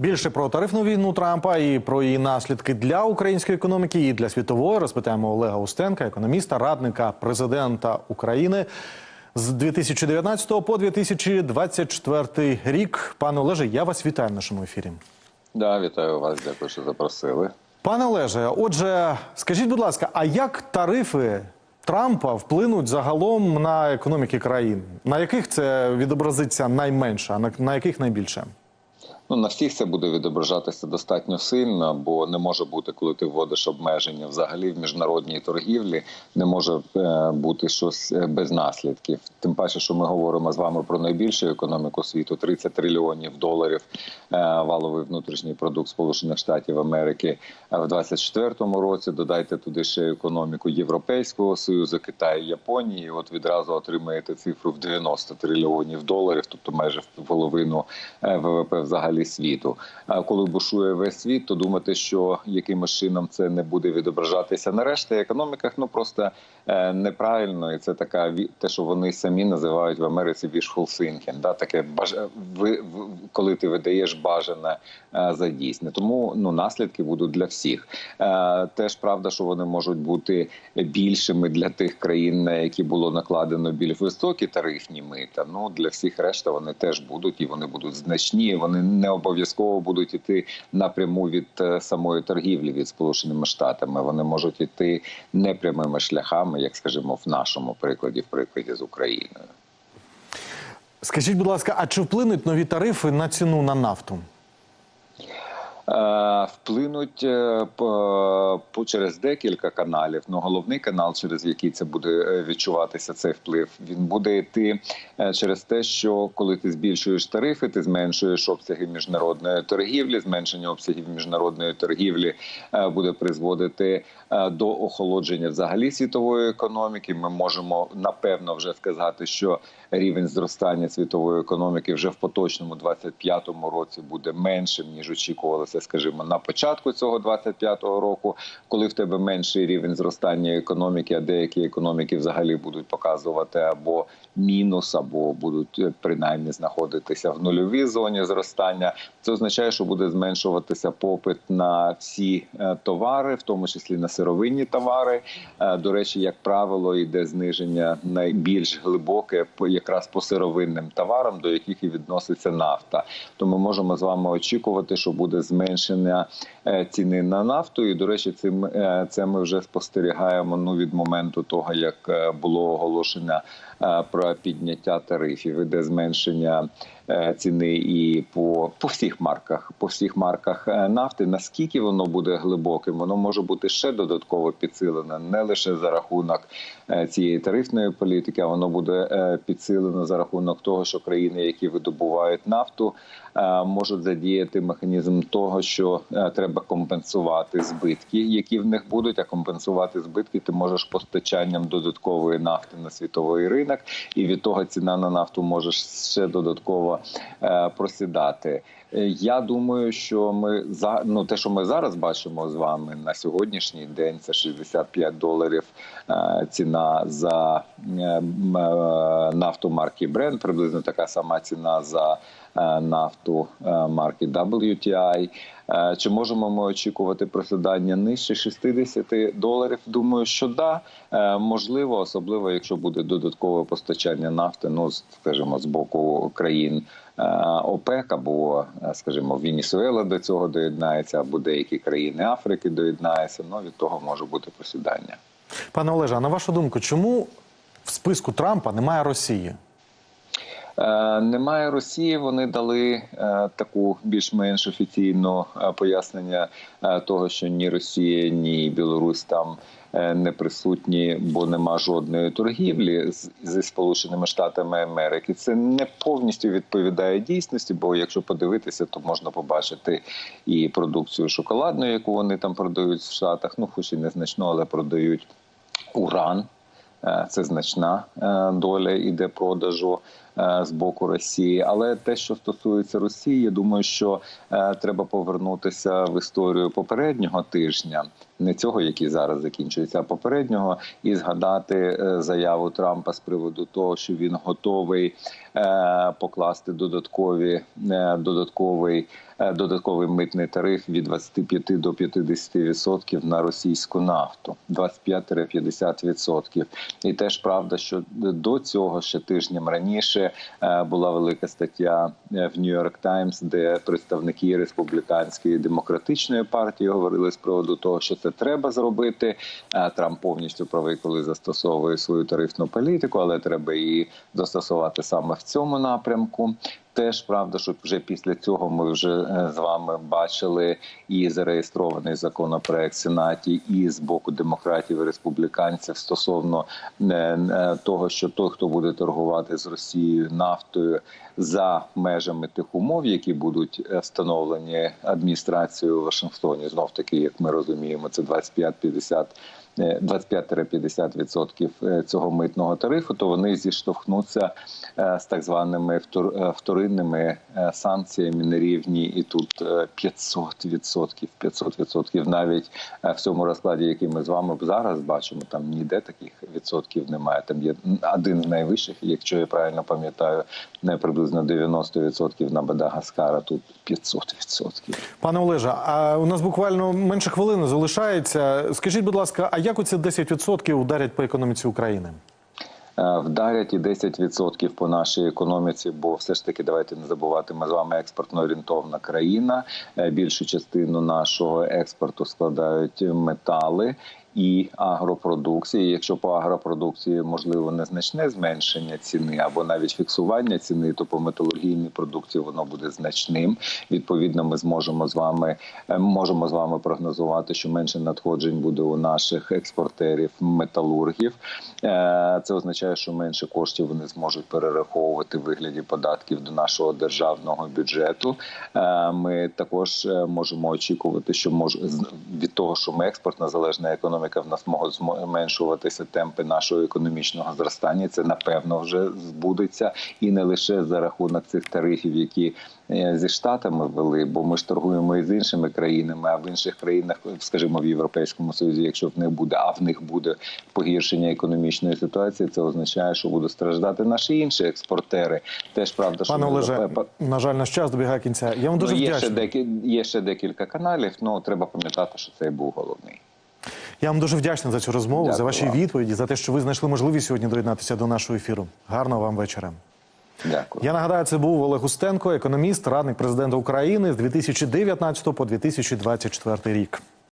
Більше про тарифну війну Трампа і про її наслідки для української економіки і для світової розпитаємо Олега Устенка, економіста, радника президента України з 2019 по 2024 рік. Пане Олеже, я вас вітаю в нашому ефірі. Да, вітаю вас. Дякую, що запросили. Пане Олеже, отже, скажіть, будь ласка, а як тарифи Трампа вплинуть загалом на економіки країн? На яких це відобразиться найменше, а на, на яких найбільше? Ну на всіх це буде відображатися достатньо сильно, бо не може бути, коли ти вводиш обмеження взагалі в міжнародній торгівлі, не може е, бути щось е, без наслідків. Тим паче, що ми говоримо з вами про найбільшу економіку світу 30 трильйонів доларів е, валовий внутрішній продукт Сполучених Штатів Америки в 24-му році. Додайте туди ще економіку Європейського союзу, Китаю, Японії. І От відразу отримаєте цифру в 90 трильйонів доларів, тобто майже в половину ВВП взагалі світу. А коли бушує весь світ, то думати, що якимось чином це не буде відображатися на решті економіках, ну просто е, неправильно, і це така те, що вони самі називають в Америці wishful thinking, да таке баж... ви... коли ти видаєш бажане е, за дійсне. Тому ну наслідки будуть для всіх. Е, Теж правда, що вони можуть бути більшими для тих країн, на які було накладено більш високі тарифні мита. Ну для всіх решта вони теж будуть і вони будуть значні. Вони не обов'язково будуть іти напряму від е, самої торгівлі від сполученими штатами. Вони можуть іти непрямими шляхами, як скажімо, в нашому прикладі, в прикладі з Україною. Скажіть, будь ласка, а чи вплинуть нові тарифи на ціну на нафту? Е, Вплинуть е, по- через декілька каналів. Ну головний канал, через який це буде е, відчуватися цей вплив, він буде йти через те, що коли ти збільшуєш тарифи, ти зменшуєш обсяги міжнародної торгівлі. Зменшення обсягів міжнародної торгівлі буде призводити до охолодження взагалі світової економіки. Ми можемо напевно вже сказати, що рівень зростання світової економіки вже в поточному 25-му році буде меншим ніж очікувалося, скажімо, на початку цього 25-го року, коли в тебе менший рівень зростання економіки, а деякі економіки взагалі будуть показувати або мінус, або будуть е, принаймні знаходитися в нульовій зоні зростання. Це означає, що буде зменшуватися попит на всі е, товари, в тому числі на сировинні товари. Е, До речі, як правило, йде зниження найбільш глибоке якраз по сировинним товарам, до яких і відноситься нафта. То ми можемо з вами очікувати, що буде зменшення ціни на нафту. І до речі, цим це ми вже спостерігаємо ну від моменту того, як було оголошення про підняття тарифів, іде зменшення е, ціни і по, по всіх марках, по всіх марках е, нафти. Наскільки воно буде глибоким, воно може бути ще додатково підсилене не лише за рахунок е, цієї тарифної політики, а воно буде е, підсилено за рахунок того, що країни, які видобувають нафту, е, можуть задіяти механізм того, що е, треба компенсувати збитки, які в них будуть. А компенсувати збитки ти можеш постачанням додаткової нафти на світовий ринок, і від того ціна на нафту може ще додатково е, просідати. Е, Я думаю, що ми за ну те, що ми зараз бачимо з вами на сьогоднішній день, це 65 доларів е, ціна за нафту марки Brent, приблизно така сама ціна за е, нафту е, марки WTI. Е, Чи можемо ми очікувати просідання нижче 60 доларів? Думаю, що да, можливо, особливо якщо буде додаткове постачання нафти, ну скажімо, з боку країн ОПЕК або, скажімо, Венесуела до цього доєднається, або деякі країни Африки доєднаються. Ну від того може бути просідання. Пане Олеже, а на вашу думку, чому в списку Трампа немає Росії? Е, Немає Росії. Вони дали е, таку більш-менш офіційну е, пояснення того, що ні Росія, ні Білорусь там не присутні, бо нема жодної торгівлі зі Сполученими Штатами Америки. Це не повністю відповідає дійсності, бо якщо подивитися, то можна побачити і продукцію шоколадну, яку вони там продають в Штатах. Ну, хоч і незначно, але продають уран. Е, Це значна е, доля іде продажу е, з боку Росії. Але те, що стосується Росії, я думаю, що треба повернутися в історію попереднього тижня. Не цього, який зараз закінчується, а попереднього, і згадати е, заяву Трампа з приводу того, що він готовий е, покласти додаткові е, додатковий. Додатковий митний тариф від 25 до 50% на російську нафту, 25-50%. І теж правда, що до цього ще тижнем раніше була велика стаття в Нью-Йорк Таймс, де представники республіканської демократичної партії говорили з приводу того, що це треба зробити. Е, Трамп повністю правий, коли застосовує свою тарифну політику, але треба її застосувати саме в цьому напрямку. Теж правда, що вже після цього ми вже е, з вами бачили і зареєстрований законопроект в Сенаті, і з боку демократів і республіканців стосовно е, е, того, що той, хто буде торгувати з Росією нафтою за межами тих умов, які будуть встановлені адміністрацією у Вашингтоні, знов таки, як ми розуміємо, це 25-50 е, 25-50% е, цього митного тарифу, то вони зіштовхнуться е, з так званими втор- е, вторинними е, санкціями на рівні і тут е, 500%, 500% навіть е, в цьому розкладі, який ми з вами зараз бачимо, там ніде таких відсотків немає. Там є один з найвищих, якщо я правильно пам'ятаю, не приблизно 90% на Мадагаскара, тут 500%. Пане Олеже, а у нас буквально менше хвилини залишається. Скажіть, будь ласка, а як оці 10% ударять по економіці України? Е, Вдарять і 10% по нашій економіці, бо все ж таки давайте не забувати. Ми з вами експортно орієнтовна країна. Е, Більшу частину нашого експорту складають метали. І агропродукції, якщо по агропродукції можливо незначне зменшення ціни або навіть фіксування ціни, то по металургійній продукції воно буде значним. Відповідно, ми зможемо з вами е, можемо з вами прогнозувати, що менше надходжень буде у наших експортерів металургів. Е, Це означає, що менше коштів вони зможуть перераховувати в вигляді податків до нашого державного бюджету. Е, Ми також можемо очікувати, що мож від того, що ми експортна залежна економіка, в нас змо- зменшуватися темпи нашого економічного зростання. Це напевно вже збудеться, і не лише за рахунок цих тарифів, які е, зі штатами ввели, бо ми ж торгуємо і з іншими країнами. А в інших країнах, скажімо, в Європейському Союзі, якщо в них буде, а в них буде погіршення економічної ситуації, це означає, що будуть страждати наші інші експортери. Теж правда, що Пане Олеже, на жаль, наш час добігає кінця. Я вам дуже ну, є, ще вдячний. декі, є ще декілька каналів. Ну треба пам'ятати, що це був головний. Я вам дуже вдячний за цю розмову, за ваші вам. відповіді, за те, що ви знайшли можливість сьогодні доєднатися до нашого ефіру. Гарного вам вечора. Дякую. Я нагадаю, це був Олег Устенко, економіст, радник президента України з 2019 по 2024 рік.